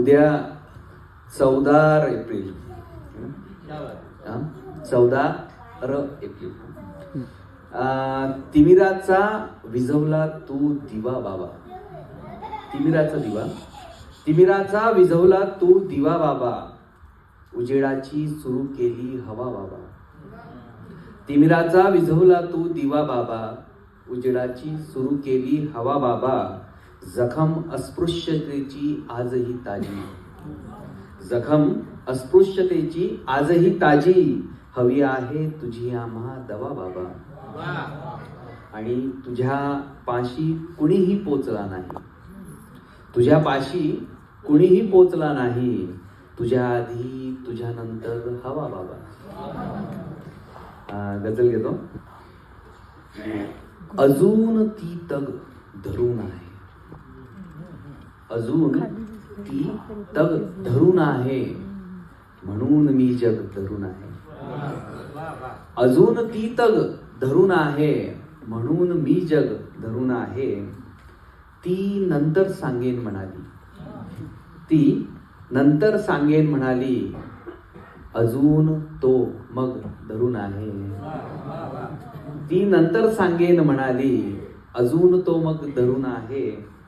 उद्या चौदा एप्रिल. चौदा र एप्रिल. तिमिराचा विझवला तू दिवा बाबा. तिमिराचा दिवा. तिमिराचा विझवला तू दिवा बाबा. उजेडाची सुरू केली हवा बाबा. तिमिराचा विझवला तू दिवा बाबा. उजेडाची सुरू केली हवा बाबा. जखम अस्पृश्यतेची आजही ताजी. जखम अस्पृश्यतेची आजही ताजी. हवी आहे तुझी आम्हा दवा बाबा. आणि तुझ्या पाशी कुणीही पोचला नाही. तुझ्या पाशी कुणीही पोचला नाही. तुझ्या आधी तुझ्या नंतर हवा बाबा. गजल घेतो. अजून ती तग धरून आहे. अजून ती तग धरून आहे. म्हणून मी जग धरून आहे. अजून ती तग धरून आहे. म्हणून मी जग धरून आहे. ती नंतर सांगेन म्हणाली. ती नंतर सांगेन म्हणाली अजून तो मग धरून आहे. ती नंतर सांगेन म्हणाली अजून तो मग धरून आहे.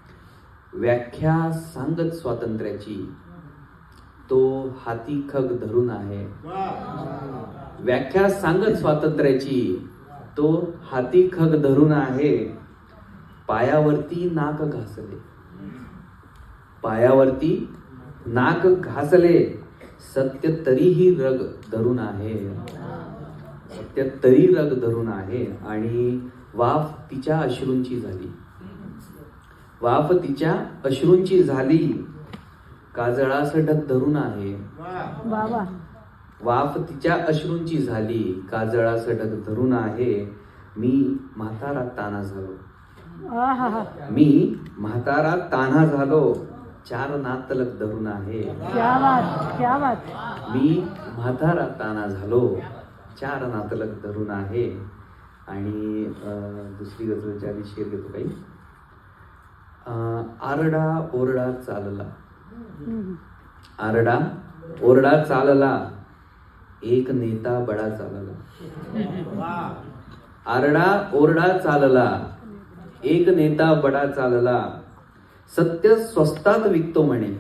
व्याख्या सांगत स्वातंत्र्याची. तो हाती खग धरून आहे. व्याख्या सांगत स्वातंत्र्याची. तो हाती खग धरून आहे. पायावरती नाक घासले. पायावरती नाक घासले. सत्य तरीही रग धरून आहे. सत्य तरी रग धरून आहे. आणि वाफ तिच्या अश्रूंची झाली. वाफ तिच्या अश्रूंची झाली. काजळास डग धरून आहे. वाफ तिच्या अश्रूंची झाली. काजळास डग धरून आहे. मी म्हातारा ताना झालो. मी म्हातारा तान्हा झालो. चार नातलक धरून आहे. क्या बात क्या बात. मी म्हातारा ताना झालो. चार नातलक धरून आहे. आणि दुसरी गजलच्या आधी शेर घेतो काही आरडा ओरडा चालला. आरडा ओरडा चालला. एक नेता बडा चालला. आरडा ओरडा चालला. एक नेता बडा चालला. सत्य स्वस्तात विकतो म्हणे.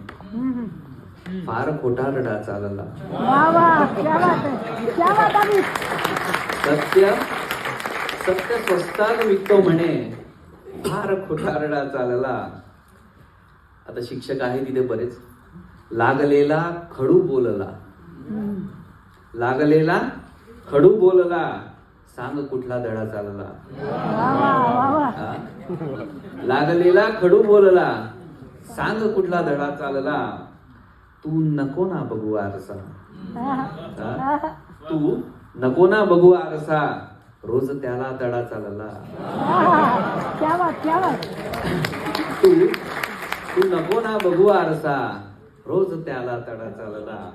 फार खोटा रडा चालला. बाबा क्या बात है क्या बात अभी सत्य सत्य स्वस्तात विकतो म्हणे. फार खुटारडा चालला. आता शिक्षक आहे तिथे बरेच. लागलेला खडू बोलला. लागलेला खडू बोलला. सांग कुठला धडा चालला. लागलेला खडू बोलला. सांग कुठला धडा चालला. तू नको ना बघू आरसा. तू नको ना बघू आरसा. रोज त्याला धडा चालला. आहा. क्या बात क्या बात. तू तू नको ना बघू आरसा. रोज त्याला तडा चालला.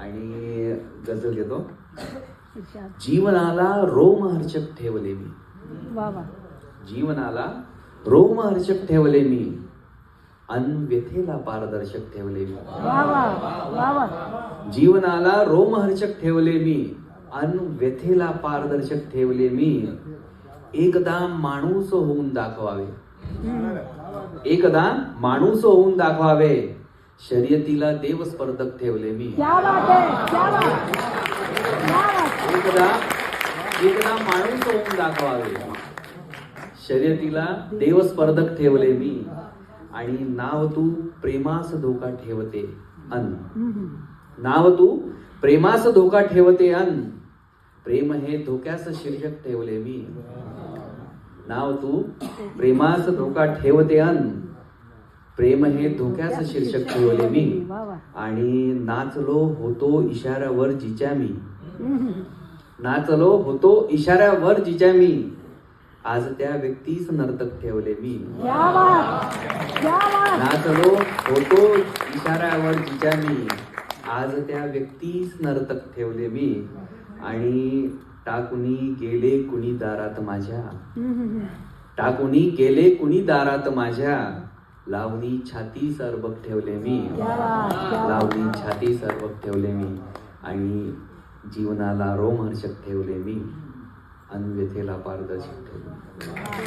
आणि गजल घेतो. जीवनाला रोमहर्षक ठेवले मी. जीवनाला रोमहर्षक ठेवले मी. अन व्यथेला पारदर्शक ठेवले मी. जीवनाला रोमहर्षक ठेवले मी. अन व्यथेला पारदर्शक ठेवले मी. एकदा माणूस होऊन दाखवावे. एकदा माणूस होऊन दाखवावे. शर्यतीला देव स्पर्धक ठेवले मी. क्या बात है क्या बात क्या बात एकदा एकदा माणूस होऊन दाखवावे. शर्यतीला देव स्पर्धक ठेवले मी. आणि नाव तू प्रेमास धोका ठेवते. अन. नाव तू प्रेमास धोका ठेवते अन प्रेम हे धोक्यास शीर्षक ठेवले मी. नाव तू. प्रेमास धोका ठेवते अन प्रेम हे धोक्यास शीर्षक ठेवले मी. आणि नाचलो होतो इशाऱ्यावर जिच्या मी. नाचलो होतो इशाऱ्यावर जिच्या मी. आज त्या व्यक्तीस नर्तक ठेवले मी. नाचलो होतो इशाऱ्यावर जिच्या मी. आज त्या व्यक्तीस नर्तक ठेवले मी आणि टाकुनी गेले कुणी दारात माझ्या. टाकुनी गेले कुणी दारात माझ्या. लावणी छाती सरबक ठेवले मी. लावणी छाती सरबक ठेवले मी. आणि जीवनाला रोमहर्षक ठेवले मी. अन्यथेला पारदर्शक ठेवले